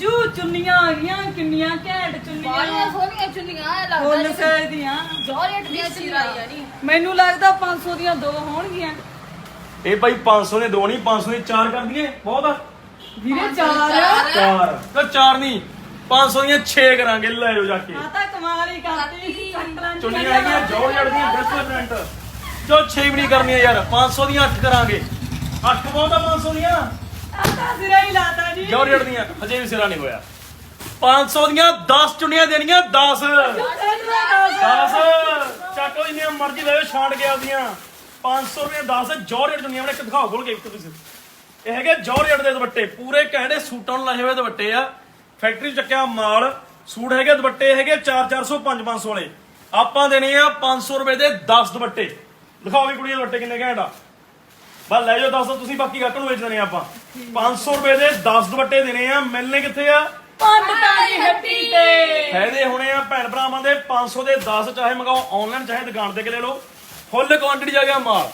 ਅੰਜੂ ਚੁੰਨੀਆਂ ਆ ਗਈਆਂ ਕਿੰਨੀਆਂ ਘੈਂਟ ਚੁੰਨੀਆਂ। ਸੋਹਣੀਆਂ ਚੁੰਨੀਆਂ ਐ ਫੁੱਲ ਲੱਗਦਾ ਸਾਈਜ਼ ਦੀਆਂ ਜੋਰੇਟ ਦੀਆਂ ਚੁੰਨੀਆਂ। ਨਹੀਂ ਮੈਨੂੰ ਲੱਗਦਾ 500 ਦੀਆਂ ਦੋ ਹੋਣਗੀਆਂ। ਇਹ ਭਾਈ 500 ਦੇ ਦੋ ਨਹੀਂ 500 ਦੇ ਚਾਰ ਕਰ ਦਈਏ। ਬਹੁਤ ਆ। ਵੀਰੇ ਚਾਰ ਚਾਰ। ਚਾਰ। ਤਾਂ ਚਾਰ ਨਹੀਂ। 500 ਦੀਆਂ 6 ਕਰਾਂਗੇ ਲੈ ਜਾਓ ਜਾ ਕੇ। ਆ ਤਾਂ ਕਮਾਲ ਹੀ ਕਰਤੀ ਚੱਕਰਾਂ ਚ ਚੁੰਨੀਆਂ ਹੈਗੀਆਂ ਜੋੜ ਜੜਦੀਆਂ ਬਿਲਕੁਲ ਪ੍ਰਿੰਟ ਜੋ 6 ਵੀ ਨਹੀਂ ਕਰਨੀਆਂ ਯਾਰ। 500 ਦੀਆਂ 8 ਕਰਾਂਗੇ। 8 ਬਹੁਤ ਆ 500 ਦੀਆਂ। ਤਾਂ ਸਿਰਾ ਹੀ ਲਾਤਾ ਜੀ ਜੋੜ ਜੜਦੀਆਂ ਹਜੇ ਵੀ ਸਿਰਾ ਨਹੀਂ ਹੋਇਆ। 500 ਦੀਆਂ 10 ਚੁੰਨੀਆਂ ਦੇਣੀਆਂ 10 10 ਚੱਕੋ ਜਿੰਨੀਆਂ ਮਰਜ਼ੀ ਲੈ ਜਾਓ ਛਾਂਟ ਕੇ ਆਉਂਦੀਆਂ 500 ਰੁਪਏ 10 ਜੋਰਜਟ ਦੁਨੀਆ ਵਿੱਚ ਇੱਕ ਦਿਖਾਓ ਖੋਲ ਕੇ ਇੱਕ ਤੁਸੀਂ। ਇਹ ਹੈਗੇ ਜੋਰਜਟ ਦੇ ਦੁਪੱਟੇ। ਪੂਰੇ ਘੈਂਡੇ ਸੂਟਾਂ ਨੂੰ ਲਾਏ ਹੋਏ ਦੁਪੱਟੇ ਆ। ਫੈਕਟਰੀ ਚੱਕਿਆ ਮਾਲ। ਸੂਟ ਹੈਗੇ ਦੁਪੱਟੇ ਹੈਗੇ 4 400 5 500 ਵਾਲੇ। ਆਪਾਂ ਦੇਣੇ ਆ 500 ਰੁਪਏ ਦੇ 10 ਦੁਪੱਟੇ। ਦਿਖਾਓ ਵੀ ਕੁੜੀਆਂ ਦੁਪੱਟੇ ਕਿੰਨੇ ਘੈਂਟ ਆ। ਬਸ ਲੈ ਜਾਓ 10 ਤੁਸੀਂ ਬਾਕੀ ਗੱਟ ਨੂੰ ਵੇਚ ਦੇਣੇ ਆ ਆਪਾਂ। 500 ਰੁਪਏ ਦੇ 10 ਦੁਪੱਟੇ ਦੇਣੇ ਆ। ਮਿਲਨੇ ਕਿੱਥੇ ਆ? ਪੰਡਤਾਂ ਦੀ ਹੱਟੀ ਤੇ। ਫਾਇਦੇ ਹੋਣੇ ਆ ਭੈਣ ਭਰਾਵਾਂ ਦੇ। 500 ਦੇ 10 ਚਾਹੇ ਮੰਗਾਓ ਆਨਲਾਈਨ ਚਾਹੇ ਦੁਕਾਨ ਤੇ ਕਿ ਲੈ ਲਓ। ਫੁੱਲ ਕੁਆਂਟੀਟੀ ਜਾ ਗਿਆ ਮਾਲ।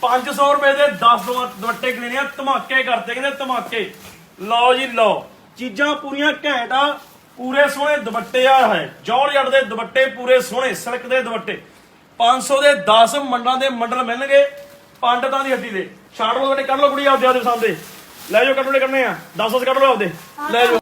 500 ਰੁਪਏ ਦੇ 10 ਦੁਆ- ਦੁਪੱਟੇ ਕਿਨੇ ਆ। ਧਮਾਕੇ ਕਰਤੇ ਕਹਿੰਦੇ ਧਮਾਕੇ। ਲਓ ਜੀ ਲਓ। ਚੀਜ਼ਾਂ ਪੂਰੀਆਂ ਘੈਂਟ ਆ। ਪੂਰੇ ਸੋਹਣੇ ਦੁਪੱਟੇ ਆ ਹੈ ਜੌਰਜਟ ਦੇ ਦੁਪੱਟੇ ਪੂਰੇ ਸੋਹਣੇ ਸਿਲਕ ਦੇ ਦੁਪੱਟੇ। 500 ਦੇ 10 ਮੰਡਲਾਂ ਦੇ ਮੰਡਲ ਮਿਲਣਗੇ। ਪੰਡਤਾਂ ਦੀ ਹੱਡੀ ਦੇ। ਛਾੜ ਲਓ ਕੱਢ ਲਓ ਕੁੜੀ ਆਪਦੇ ਆਪਦੇ ਸਾਹਮਣੇ। ਲੈ ਜਾਓ ਕੱਢ ਲੈ ਕੱਢਣੇ ਆ। 10 ਕੱਢ ਲਓ ਆਪਦੇ। ਲੈ ਜਾਓ।